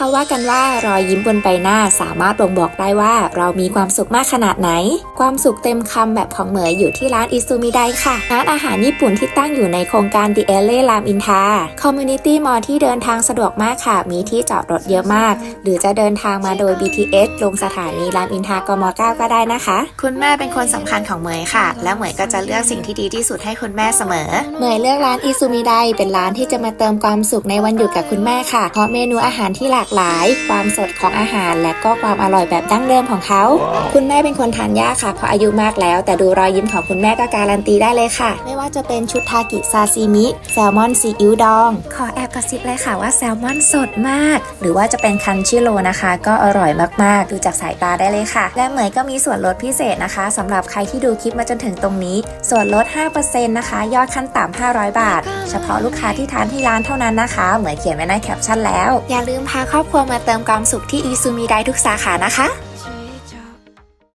เขาว่ากันว่ารอยยิ้มบนใบหน้าสามารถบ่งบอกได้ว่าเรามีความสุขมากขนาดไหน ความสุขเต็มคำแบบของเหมยอยู่ที่ร้านอิซูมิไดค่ะ ร้านอาหารญี่ปุ่นที่ตั้งอยู่ในโครงการ The a l l e รามอินทาคอมมูนิตี้มอลที่เดินทางสะดวกมากค่ะ มีที่จอดรถเยอะมาก หรือจะเดินทางมาโดย BTS ลงสถานีรามอินทรากม 9 ก็ได้นะคะ คุณแม่เป็นคนสำคัญของเหมยค่ะ และเหมยก็จะเลือกสิ่งที่ดีที่สุดให้คุณแม่เสมอ เหมยเลือกร้านอิซูมิไดเป็นร้านที่จะมาเติมความสุขในวันหยุดกับคุณแม่ค่ะ เพราะเมนูอาหารที่หลากหลาย ความสดของอาหาร และก็ความอร่อยแบบดั้งเดิมของเขา คุณแม่เป็นคนทานยากค่ะเพราะอายุมากแล้ว แต่ดูรอยยิ้มของคุณแม่ก็การันตีได้เลยค่ะ ไม่ว่าจะเป็นชุดทากิซาซิมิแซลมอนซีอิ๊วดอง ขอแอบกระซิบเลยค่ะว่าแซลมอนสดมาก หรือว่าจะเป็นคันชิโรนะคะ ก็อร่อยมากๆ ดูจากสายตาได้เลยค่ะ และเหมยก็มีส่วนลดพิเศษนะคะสำหรับใครที่ดูคลิปมาจนถึงตรงนี้ ส่วนลด 5%นะคะ ยอดขั้นต่ำ500 บาท เฉพาะลูกค้าที่ทานที่ร้านเท่านั้นนะคะ เหมยเขียนไว้ในแคปชั่นแล้ว อย่าลืมพาครอบครัวมาเติมความสุขที่อีซูมิได้ทุกสาขานะคะ